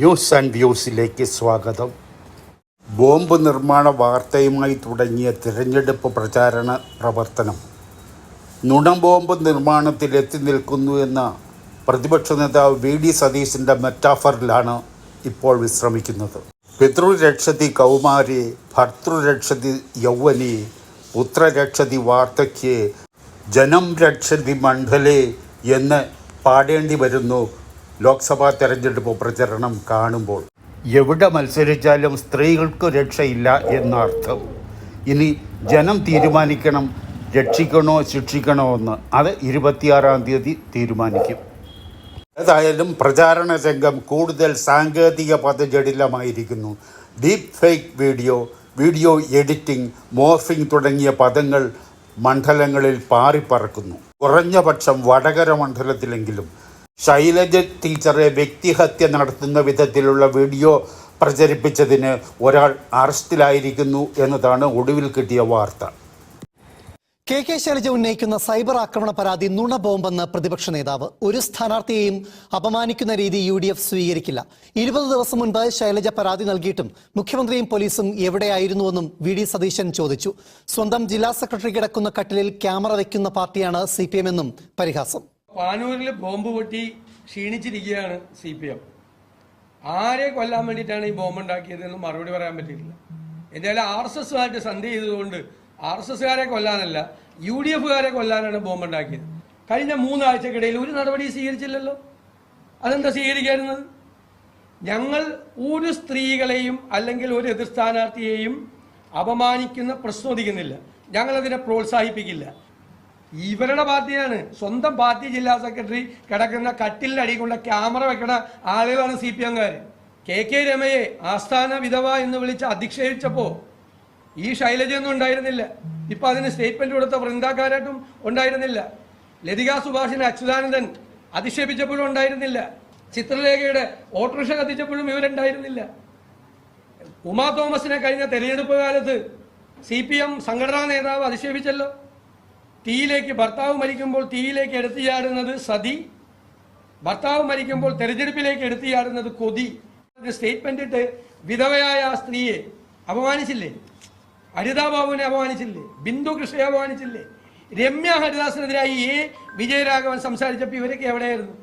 News and വ്യൂസിലേക്ക് സ്വാഗതം. Bomb നിർമ്മാണ വാർത്തയുമായി തുടങ്ങിയ തിരഞ്ഞെടുപ്പ് പ്രചാരണ പ്രവർത്തനം. നുണ ബോംബ് നിർമ്മാണത്തിൽ എത്തി നിൽക്കുന്നു എന്ന പ്രതിപക്ഷ നേതാവ് വി ഡി സതീശിന്റെ മെറ്റാഫറിലാണ് ഇപ്പോൾ വിശ്രമിക്കുന്നത്. പിതൃരക്ഷതി കൗമാരി ഭർത്തൃരക്ഷതി യൗവനി പുത്രരക്ഷതി വാർത്തയ്ക്ക് ജനം രക്ഷതി മണ്ഡലേ എന്ന് പാടേണ്ടി വരുന്നു ലോക്സഭാ തെരഞ്ഞെടുപ്പ് പ്രചരണം കാണുമ്പോൾ എവിടെ മത്സരിച്ചാലും സ്ത്രീകൾക്ക് രക്ഷയില്ല എന്നർത്ഥം. ഇനി ജനം തീരുമാനിക്കണം രക്ഷിക്കണോ ശിക്ഷിക്കണോ എന്ന് അത് ഇരുപത്തിയാറാം തീയതി തീരുമാനിക്കും. ഏതായാലും പ്രചാരണ രംഗം കൂടുതൽ സാങ്കേതിക പദജടിലമായിരിക്കുന്നു. Deep fake video video editing morphing തുടങ്ങിയ പദങ്ങൾ മണ്ഡലങ്ങളിൽ പാറിപ്പറക്കുന്നു. കുറഞ്ഞ പക്ഷം വടകര മണ്ഡലത്തിലെങ്കിലും ശൈലജ ടീച്ചറെ വ്യക്തിഹത്യ നടത്തുന്ന വിധത്തിലുള്ള വീഡിയോ പ്രചരിപ്പിച്ചതിന് ഒരാൾ അറസ്റ്റിലായിരിക്കുന്നു എന്നതാണ് ഒടുവിൽ കിട്ടിയ വാർത്ത. കെ കെ ശൈലജ ഉന്നയിക്കുന്ന സൈബർ ആക്രമണ പരാതി നുണ ബോംബെന്ന് പ്രതിപക്ഷ നേതാവ്. ഒരു സ്ഥാനാർത്ഥിയെയും അപമാനിക്കുന്ന രീതി യു ഡി എഫ് സ്വീകരിക്കില്ല. ഇരുപത് ദിവസം മുൻപ് ശൈലജ പരാതി നൽകിയിട്ടും മുഖ്യമന്ത്രിയും പോലീസും എവിടെയായിരുന്നുവെന്നും വി ഡി സതീശൻ ചോദിച്ചു. സ്വന്തം ജില്ലാ സെക്രട്ടറി കിടക്കുന്ന കട്ടിലിൽ ക്യാമറ വയ്ക്കുന്ന പാർട്ടിയാണ് സി പി എം എന്നും പരിഹാസം. പാനൂരിൽ ബോംബ് പൊട്ടി ക്ഷീണിച്ചിരിക്കുകയാണ് സി പി എം. ആരെ കൊല്ലാൻ വേണ്ടിയിട്ടാണ് ഈ ബോംബ് ഉണ്ടാക്കിയത് എന്ന് മറുപടി പറയാൻ പറ്റിയിട്ടില്ല. എന്തായാലും ആർ എസ് എസുമായിട്ട് സന്ധി ചെയ്തതുകൊണ്ട് ആർ എസ് എസുകാരെ കൊല്ലാനല്ല യു ഡി എഫുകാരെ കൊല്ലാനാണ് ബോംബ് ഉണ്ടാക്കിയത് കഴിഞ്ഞ മൂന്നാഴ്ചക്കിടയിൽ ഒരു നടപടി സ്വീകരിച്ചില്ലല്ലോ. അതെന്താ സ്വീകരിക്കാറുന്നത് ഞങ്ങൾ ഒരു സ്ത്രീകളെയും അല്ലെങ്കിൽ ഒരു എതിർ സ്ഥാനാർത്ഥിയെയും അപമാനിക്കുന്ന പ്രശ്നോദിക്കുന്നില്ല. ഞങ്ങളതിനെ പ്രോത്സാഹിപ്പിക്കില്ല. ഇവരുടെ പാർട്ടിയാണ് സ്വന്തം പാർട്ടി ജില്ലാ സെക്രട്ടറി കിടക്കുന്ന കട്ടിലിന്റെ അടിയിലുള്ള ക്യാമറ വെക്കണ ആളുകളാണ് സി പി എംകാർ കെ കെ രമയെ ആസ്ഥാന വിധവ എന്ന് വിളിച്ച് അധിക്ഷേപിച്ചപ്പോ ഈ ശൈലജയൊന്നും ഉണ്ടായിരുന്നില്ല. ഇപ്പൊ അതിന് സ്റ്റേറ്റ്മെന്റ് കൊടുത്ത വൃന്ദാക്കാരായിട്ടും ഉണ്ടായിരുന്നില്ല. ലതിക സുഭാഷിനെ അച്യുതാനന്ദൻ അധിക്ഷേപിച്ചപ്പോഴും ഉണ്ടായിരുന്നില്ല. ചിത്രലേഖയുടെ ഓട്ടോറിക്ഷ കത്തിച്ചപ്പോഴും ഇവരുണ്ടായിരുന്നില്ല. ഉമാ തോമസിനെ കഴിഞ്ഞ തെരഞ്ഞെടുപ്പ് കാലത്ത് സി പി എം സംഘടനാ നേതാവ് അധിക്ഷേപിച്ചല്ലോ. തീയിലേക്ക് ഭർത്താവ് മരിക്കുമ്പോൾ തീയിലേക്ക് എടുത്തു ചാടുന്നത് സതി. ഭർത്താവ് മരിക്കുമ്പോൾ തെരഞ്ഞെടുപ്പിലേക്ക് എടുത്തു ചാടുന്നത് കൊതി. സ്റ്റേറ്റ്മെന്റ് ഇട്ട് വിധവയായ ആ സ്ത്രീയെ അപമാനിച്ചില്ലേ? ഹരിതാ ബാബുവിനെ അപമാനിച്ചില്ലേ? ബിന്ദു കൃഷ്ണയെ അപമാനിച്ചില്ലേ? രമ്യ ഹരിദാസിനെതിരായി എ. വിജയരാഘവൻ സംസാരിച്ചപ്പോൾ ഇവരൊക്കെ എവിടെയായിരുന്നു?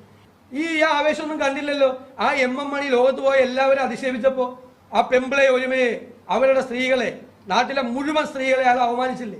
ഈ ആവേശമൊന്നും കണ്ടില്ലല്ലോ. ആ എം എം മണി ലോകത്ത് പോയ എല്ലാവരും അധിക്ഷേപിച്ചപ്പോ ആ പെമ്പിളെ ഒരുമയെ അവരുടെ സ്ത്രീകളെ നാട്ടിലെ മുഴുവൻ സ്ത്രീകളെ അത് അവമാനിച്ചില്ലേ